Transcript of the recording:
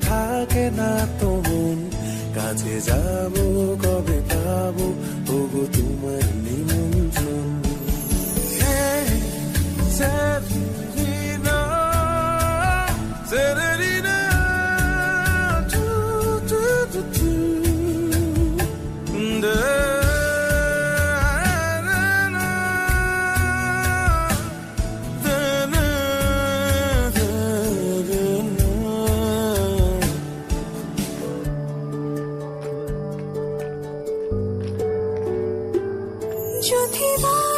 থাকে না তো কাছে যাব 就提吧